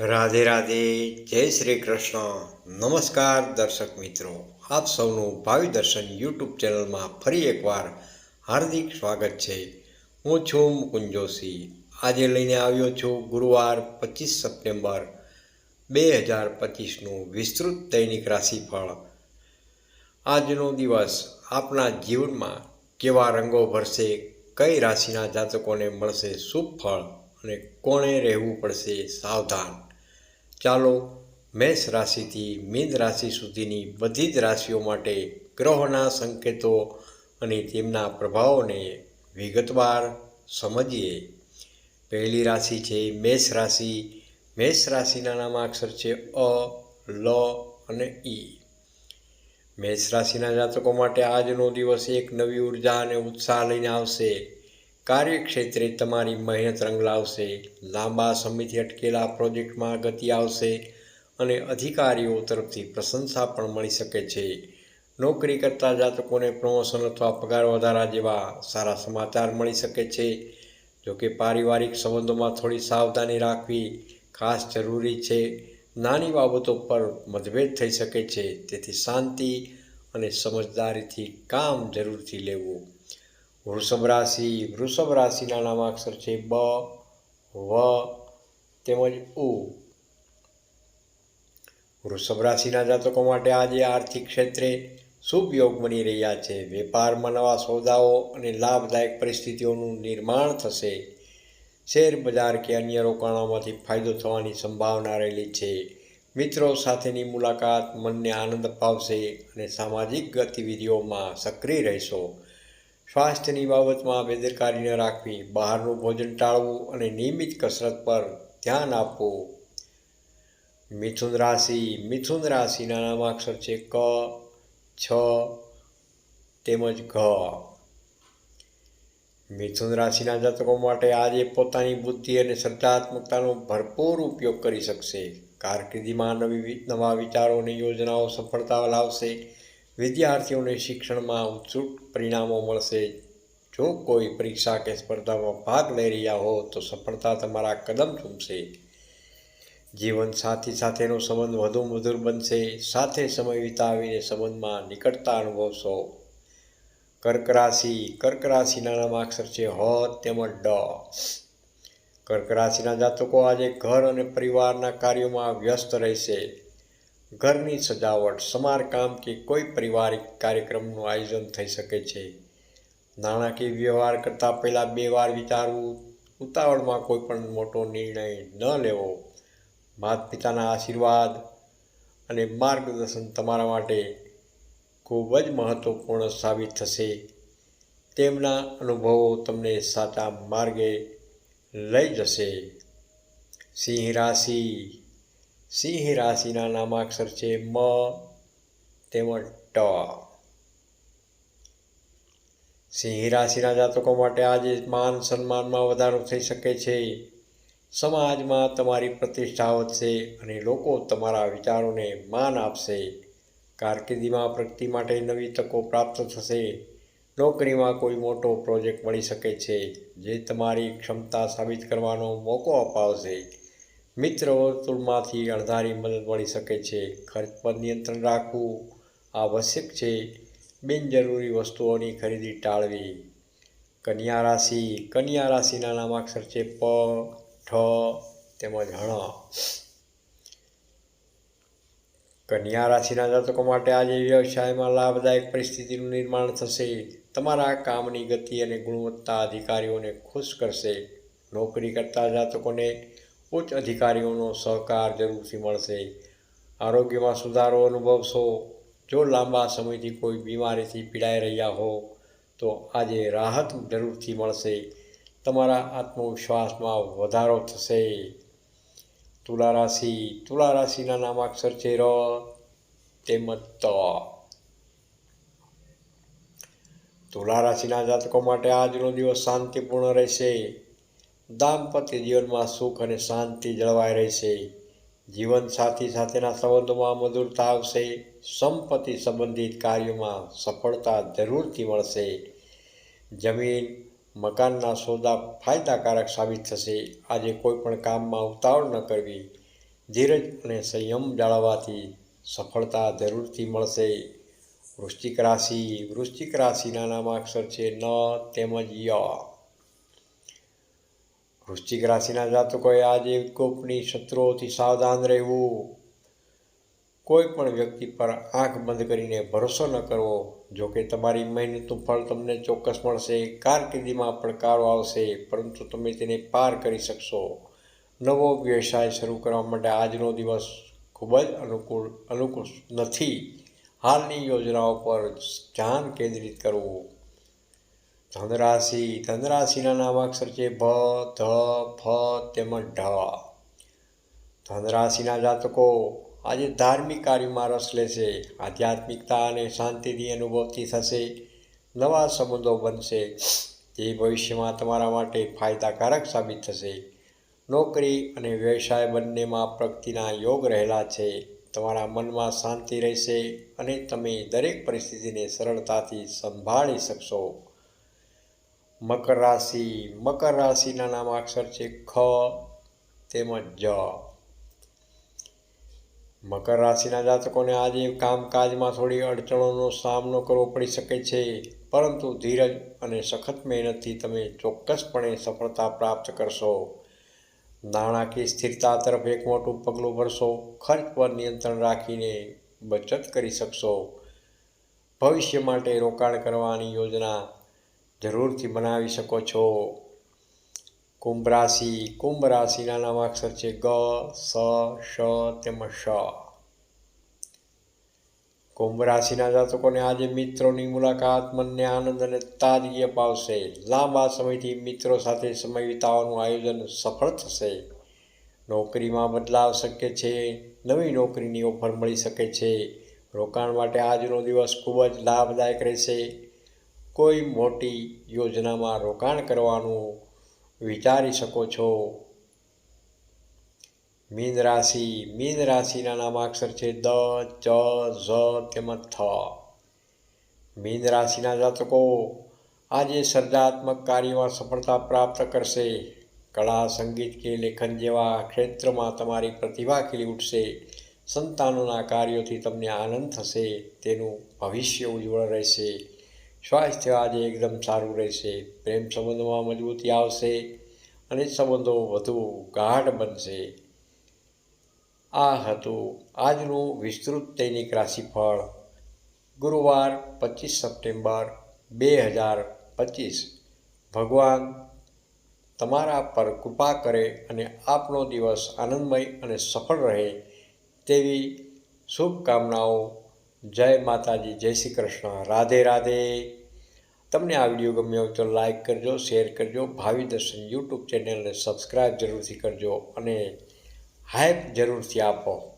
રાધે રાધે, જય શ્રી કૃષ્ણ. નમસ્કાર દર્શક મિત્રો. આપ સૌનું ભાવિ દર્શન યુટ્યુબ ચેનલમાં ફરી એકવાર હાર્દિક સ્વાગત છે. હું છું મુકુંદ જોશી. આજે લઈને આવ્યો છું ગુરુવાર પચીસ સપ્ટેમ્બર બે હજાર પચીસનું વિસ્તૃત દૈનિક રાશિફળ. આજનો દિવસ આપના જીવનમાં કેવા રંગો ભરશે, કઈ રાશિના જાતકોને મળશે શુભ ફળ અને કોણે રહેવું પડશે સાવધાન? ચાલો મેષ રાશિથી મીન રાશિ સુધીની બધી જ રાશિઓ માટે ગ્રહોના સંકેતો અને તેમના પ્રભાવોને વિગતવાર સમજીએ. પહેલી રાશિ છે મેષ રાશિ. મેષ રાશિના નામાક્ષર છે અ, લ અને ઈ મેષ રાશિના જાતકો માટે આજનો દિવસ એક નવી ઊર્જા અને ઉત્સાહ લઈને આવશે. કાર્યક્ષેત્રે તમારી મહેનત રંગ લાવશે લાંબા સમયથી અટકેલા પ્રોજેક્ટમાં ગતિ આવશે અને અધિકારીઓ તરફથી પ્રશંસા પણ મળી શકે છે. નોકરી કરતા જાતકોને પ્રમોશન અથવા પગાર વધારા જેવા સારા સમાચાર મળી શકે છે. જોકે પારિવારિક સંબંધોમાં થોડી સાવધાની રાખવી ખાસ જરૂરી છે. નાની બાબતો પર મતભેદ થઈ શકે છે. તેથી શાંતિ અને સમજદારીથી કામ જરૂરથી લેવું. વૃષભ રાશિ, વૃષભ રાશિના નામાક્ષર છે બ, વ, તેમજ ઉ. વૃષભ રાશિના જાતકો માટે આજે આર્થિક ક્ષેત્રે શુભ યોગ બની રહ્યા છે. વેપારમાં નવા સોદાઓ અને લાભદાયક પરિસ્થિતિઓનું નિર્માણ થશે. શેર બજાર કે અન્ય રોકાણોમાંથી ફાયદો થવાની સંભાવના રહેલી છે. મિત્રો સાથેની મુલાકાત મનને આનંદ અપાવશે અને સામાજિક ગતિવિધિઓમાં સક્રિય રહેશો. સ્વાસ્થ્યની બાબતમાં બેદરકારી ન રાખવી, બહારનું ભોજન ટાળવું અને નિયમિત કસરત પર ધ્યાન આપવું. મિથુન રાશિ, મિથુન રાશિના નામાક્ષર છે ક, છ, તેમજ ઘ. મિથુન રાશિના જાતકો માટે આજે પોતાની બુદ્ધિ અને સર્જનાત્મકતાનો ભરપૂર ઉપયોગ કરી શકશે. કારકિર્દીમાં નવી નવા વિચારો અને યોજનાઓ સફળતા લાવશે. વિદ્યાર્થીઓને શિક્ષણમાં ઉત્સુક પરિણામો મળશે. જો કોઈ પરીક્ષા કે સ્પર્ધામાં ભાગ લઈ રહ્યા હો, તો સફળતા તમારા કદમ ચૂમશે. જીવન સાથી સાથેનો સંબંધ વધુ મધુર બનશે. સાથે સમય વિતાવીને સંબંધમાં નિકટતા અનુભવશો. કર્ક રાશિ, કર્ક રાશિના નામાક્ષર છે હ તેમજ ડ. કર્ક રાશિના જાતકો આજે ઘર અને પરિવારના કાર્યોમાં વ્યસ્ત રહેશે. ઘરની સજાવટ, સમારકામ કે કોઈ પારિવારિક કાર્યક્રમનું આયોજન થઈ શકે છે. નાણાકીય વ્યવહાર કરતાં પહેલાં બે વાર વિચારવું, ઉતાવળમાં કોઈ પણ મોટો નિર્ણય ન લેવો માતા પિતાના આશીર્વાદ અને માર્ગદર્શન તમારા માટે ખૂબ જ મહત્ત્વપૂર્ણ સાબિત થશે. તેમના અનુભવો તમને સાચા માર્ગે લઈ જશે. સિંહ રાશિ સિંહ રાશિના નામાક્ષર છે મ, તેમજ ટ. સિંહ રાશિના જાતકો માટે આજે માન સન્માનમાં વધારો થઈ શકે છે. સમાજમાં તમારી પ્રતિષ્ઠા વધશે અને લોકો તમારા વિચારોને માન આપશે. કારકિર્દીમાં પ્રગતિ માટે નવી તકો પ્રાપ્ત થશે. નોકરીમાં કોઈ મોટો પ્રોજેક્ટ મળી શકે છે, જે તમારી ક્ષમતા સાબિત કરવાનો મોકો અપાવશે. મિત્ર વર્તુળમાંથી અણધારી મદદ મળી શકે છે. ખર્ચ પર નિયંત્રણ રાખવું આવશ્યક છે. બિનજરૂરી વસ્તુઓની ખરીદી ટાળવી. કન્યા રાશિ, કન્યા રાશિના નામાક્ષર છે પ ઠ તેમજ હણ. કન્યા રાશિના જાતકો માટે આજે વ્યવસાયમાં લાભદાયક પરિસ્થિતિનું નિર્માણ થશે. તમારા કામની ગતિ અને ગુણવત્તા અધિકારીઓને ખુશ કરશે. નોકરી કરતા જાતકોને ઉચ્ચ અધિકારીઓનો સહકાર જરૂરથી મળશે. આરોગ્યમાં સુધારો અનુભવશો. જો લાંબા સમયથી કોઈ બીમારીથી પીડાઈ રહ્યા હો, તો આજે રાહત જરૂરથી મળશે. તમારા આત્મવિશ્વાસમાં વધારો થશે. તુલા રાશિ, તુલા રાશિના નામાક્ષર છે ર તેમજ ત. તુલા રાશિના જાતકો માટે આજનો દિવસ શાંતિપૂર્ણ રહેશે. દાંપત્ય જીવનમાં સુખ અને શાંતિ જળવાઈ રહેશે. જીવનસાથી સાથેના સંબંધોમાં મધુરતા આવશે. સંપત્તિ સંબંધિત કાર્યોમાં સફળતા જરૂરથી મળશે. જમીન, મકાનના સોદા ફાયદાકારક સાબિત થશે. આજે કોઈપણ કામમાં ઉતાવળ ન કરવી. ધીરજ અને સંયમ જાળવવાથી સફળતા જરૂરથી મળશે. વૃશ્ચિક રાશિ, વૃશ્ચિક રાશિના નામાક્ષર છે ન તેમજ ય. વૃશ્ચિક રાશિના જાતકોએ આજે ગોપની શત્રુઓથી સાવધાન રહેવું. કોઈ પણ વ્યક્તિ પર આંખ બંધ કરીને ભરોસો ન કરવો. જો કે તમારી મહેનતનું ફળ તમને ચોક્કસ મળશે. કારકિર્દીમાં પડકારો આવશે. પરંતુ તમે તેને પાર કરી શકશો. નવો વ્યવસાય શરૂ કરવા માટે આજનો દિવસ ખૂબ જ અનુકૂળ અનુકૂળ નથી. હાલની યોજનાઓ પર ધ્યાન કેન્દ્રિત કરવું. ધનરાશિ, ધનરાશિના નામાક્ષર છે ભ, ધ, ફ, તેમજ ઢ. ધનરાશિના જાતકો આજે ધાર્મિક કાર્યમાં રસ લેશે, આધ્યાત્મિકતા અને શાંતિની અનુભવથી થશે, નવા સંબંધો બનશે, જે ભવિષ્યમાં તમારા માટે ફાયદાકારક સાબિત થશે. નોકરી અને વ્યવસાય બંનેમાં પ્રગતિના યોગ રહેલા છે. તમારા મનમાં શાંતિ રહેશે અને તમે દરેક પરિસ્થિતિને સરળતાથી સંભાળી શકશો. મકર રાશિ. મકર રાશિના નામાક્ષર છે ખ તેમજ જ. મકર રાશિના જાતકોને આજે કામકાજમાં થોડી અડચણોનો સામનો કરવો પડી શકે છે. પરંતુ ધીરજ અને સખત મહેનતથી તમે ચોક્કસપણે સફળતા પ્રાપ્ત કરશો. નાણાકીય સ્થિરતા તરફ એક મોટું પગલું ભરશો. ખર્ચ પર નિયંત્રણ રાખીને બચત કરી શકશો. ભવિષ્ય માટે રોકાણ કરવાની યોજના જરૂરથી બનાવી શકો છો. કુંભ રાશિ કુંભ રાશિના નામાક્ષર છે ગ, સ, શ, તેમજ શ. કુંભ રાશિના જાતકોને આજે મિત્રોની મુલાકાત મનને આનંદ અને તાજગી અપાવશે. લાંબા સમયથી મિત્રો સાથે સમય વિતાવવાનું આયોજન સફળ થશે. નોકરીમાં બદલાવ શક્ય છે, નવી નોકરીની ઓફર મળી શકે છે. રોકાણ માટે આજનો દિવસ ખૂબ જ લાભદાયક રહેશે. કોઈ મોટી યોજનામાં રોકાણ કરવાનું વિચારી શકો છો? મીન રાશિ, મીન રાશિના નામાક્ષર છે દ, ચ, ઝ તેમજ થ. મીન રાશિના જાતકો આજે સર્જાત્મક કાર્યમાં સફળતા પ્રાપ્ત કરશે. કળા, સંગીત કે લેખન જેવા ક્ષેત્રમાં તમારી પ્રતિભા ખીલી ઉઠશે. સંતાનોના કાર્યોથી તમને આનંદ થશે, તેનું ભવિષ્ય ઉજ્જવળ રહેશે. સ્વાસ્થ્ય આજે એકદમ સારું રહેશે, પ્રેમ સંબંધોમાં મજબૂતી આવશે અને સંબંધો વધુ ગાઢ બનશે. આ હતું આજનું વિસ્તૃત દૈનિક રાશિફળ. ગુરુવાર પચીસ સપ્ટેમ્બર બે હજાર પચીસ. ભગવાન તમારા પર કૃપા કરે અને આપનો દિવસ આનંદમય અને સફળ રહે તેવી શુભકામનાઓ જય માતાજી, જય શ્રી કૃષ્ણ. રાધે રાધે. તમને આ વીડિયો ગમ્યો હોય તો લાઇક કરજો, શેર કરજો, ભાવિ દર્શન યુટ્યુબ ચેનલને સબસ્ક્રાઈબ જરૂરથી કરજો અને હાઇપ જરૂરથી આપો.